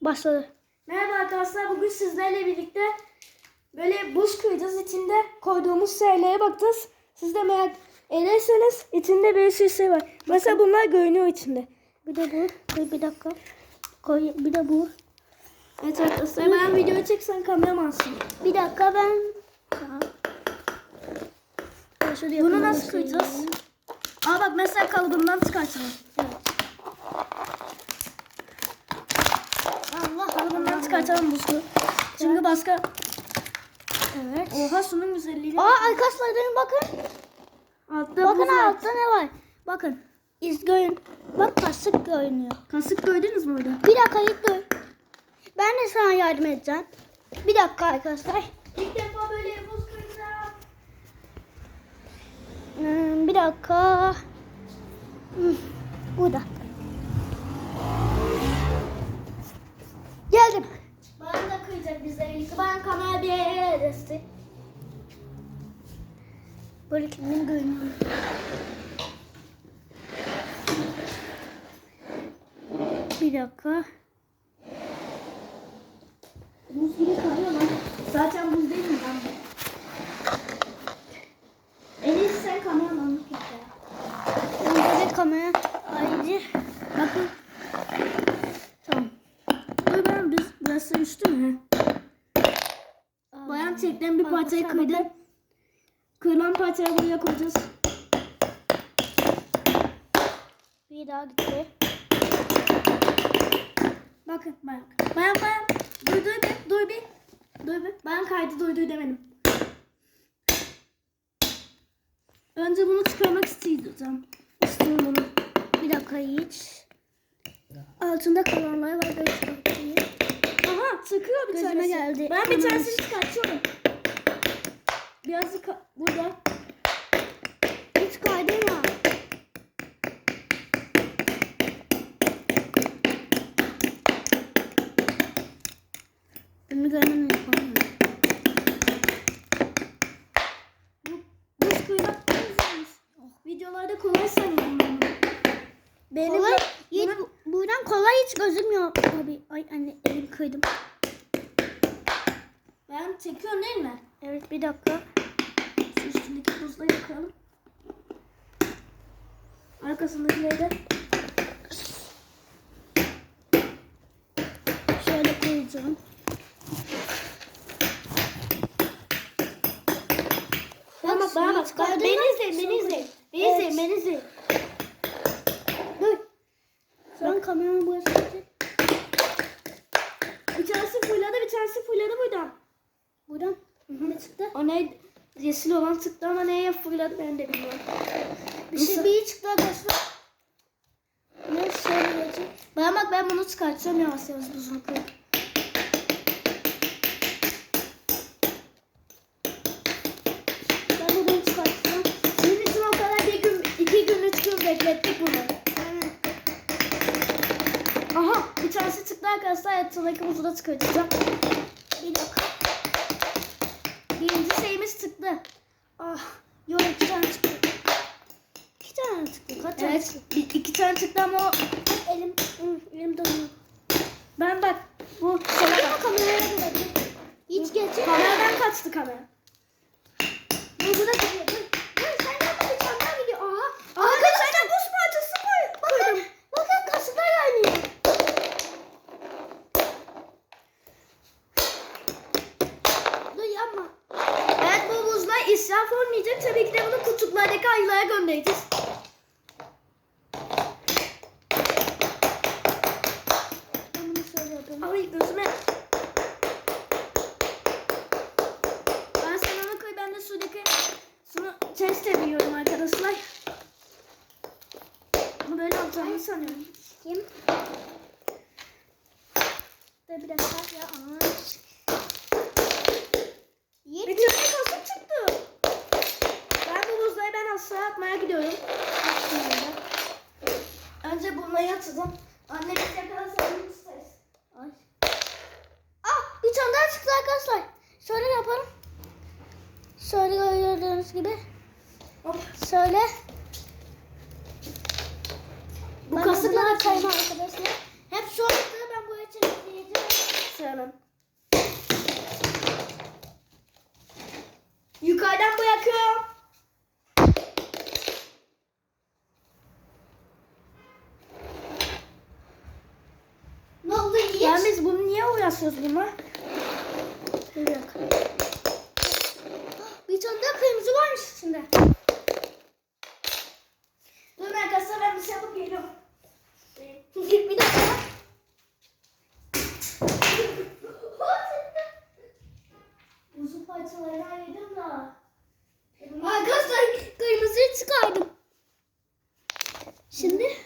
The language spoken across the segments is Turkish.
Başladı. Merhaba arkadaşlar. Bugün sizlerle birlikte böyle buz kıracağız. İçinde koyduğumuz şeylere bakacağız. Siz de merak ederseniz içinde bir sürü şey var. Mesela bunlar görünüyor içinde. Bir de bu. Dur bir dakika. Koy, bir de bu. Evet arkadaşlar ben video çeksen kameramansın. Bir dakika ben... Tamam. Bunu nasıl kıracağız? Aa bak mesela kalıbından çıkartalım. Evet. Allah Kalıbından çıkartalım buzu. Çünkü başka... Evet. Oha sunun güzelliğine. Aa arkadaşlar dönün bakın. Altta Bakın buz var. altta ne var? Bakın. İz görün. Bak kasık görünüyor. Kasık gördünüz mü orada? Bir dakika dur. Ben de sana yardım edeceğim. Bir dakika arkadaşlar. İlk defa böyle buz kıracağım. Hmm, bir dakika. Hmm, burada. Geldim. Bana da kıracak bizle birlikte. Ben kamera bir yere destek. Böyle kendim görünüyor. Bir dakika. Buz gibi kalıyor lan. Zaten buz değil mi lan? bu? En iyisi sen kameramanlık yap ya. Burada kamera ayrıca. Bakın. Tamam. Dur ben biz burası üstü mü? Tekten bir parçayı Arkadaşlar kırdı. Kırılan parçayı buraya koyacağız. Bir daha gitti. Bakın bak. Bayan bayan. Dur dur bir. Dur bir. Dur bir. Ben kaydı dur dur demedim. Önce bunu çıkarmak isteyeceğim. İstiyorum bunu. Bir dakika hiç. Altında kalanlar var. Böyle çıkartayım. Aha çıkıyor bir Gözüme tanesi. geldi. Ben bir Hemen tanesini çıkartıyorum. Birazcık ka- burada. Hiç kaydırma. Önünü görmem yapamıyorum. Bu, buz kıymak ne güzelmiş. Oh, videolarda kolay sanıyorum ben bunu. Benim Kolay, de- hiç, bunu- hiç gözükmüyor. Abi, ay anne elim kıydım. ben çekiyorum değil mi? Evet bir dakika. Şu üstündeki buzları yakalım. Arkasındakileri de Şöyle koyacağım. Bak, bana bak. beni izleyin, beni izleyin. Beni izleyin, beni izleyin. Dur. Sen kameranı buraya çek. Bir tanesi fırladı, bir tanesi fırladı buradan. Buradan. Ne çıktı? O ne? Yeşil olan çıktı ama neye fırladı ben de bilmiyorum. Bir şey bir çıktı arkadaşlar. Ne şöyle geçecek. Bana bak ben bunu çıkartacağım yavaş yavaş kırıp. Ben bunu çıkartacağım. Senin için o kadar bir gün, iki gün, üç gün beklettik bunu. Arkadaşlar. Buzu da çıkartacağım. Bir dakika. Birinci şeyimiz çıktı. Ah. Yok iki tane çıktı. İki tane çıktı. Kaç tane Evet çıktı? bir, iki tane çıktı ama o... Elim, elim donuyor. Ben bak bu Ama bak. kameraya. Hiç geçecek. Kameradan kaçtı kamera. Dur bu da gidiyor. Dur. Dur sen yapma bir tane daha gidiyor. Aha. Arkadaşlar buz parçası koy. Bakın. Bakın kasıklar oynuyor. Dur yapma. Evet bu israf olmayacak. Tabii ki de bunu kutuplardaki ayılara göndereceğiz. Ay gözüme. Ben sen onu koy ben de sudaki şunu test ediyorum arkadaşlar. Bunu böyle alacağımı sanıyorum. Kim? Bir dakika ya. Aa. Bir Yedi. tane kasık çıktı. Ben bu buzları ben aşağı atmaya gidiyorum. Bunları atacağım. Anne bir bunu isteriz. Ay. Ah bir tane daha çıktı arkadaşlar. Şöyle yapalım. Şöyle gördüğünüz gibi. Hop. Şöyle. Bu Ben kasıkla bunu da atayım kayma. arkadaşlar. Hep şu anda ben buraya çekeceğim. başlayalım. Yukarıdan bırakıyorum. Ne oldu Yiğit? Ya biz bunu uğraşıyoruz buna? Bir tane daha kırmızı varmış içinde. Dur arkadaşlar ben bir şey yapıp geliyorum. bir dakika. Buzun parçalarını ayırdım da. Arkadaşlar kırmızıyı çıkardım. Şimdi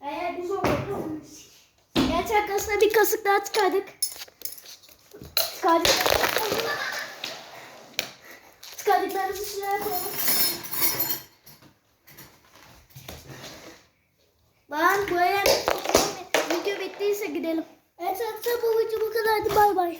Eğer buz olmadı. Gerçi arkadaşlar bir kasık daha çıkardık. Çıkardık. Çıkardıklarımızı şuraya koyalım. Ben böyle video bittiyse gidelim. Evet arkadaşlar bu video bu kadardı. Bay bay.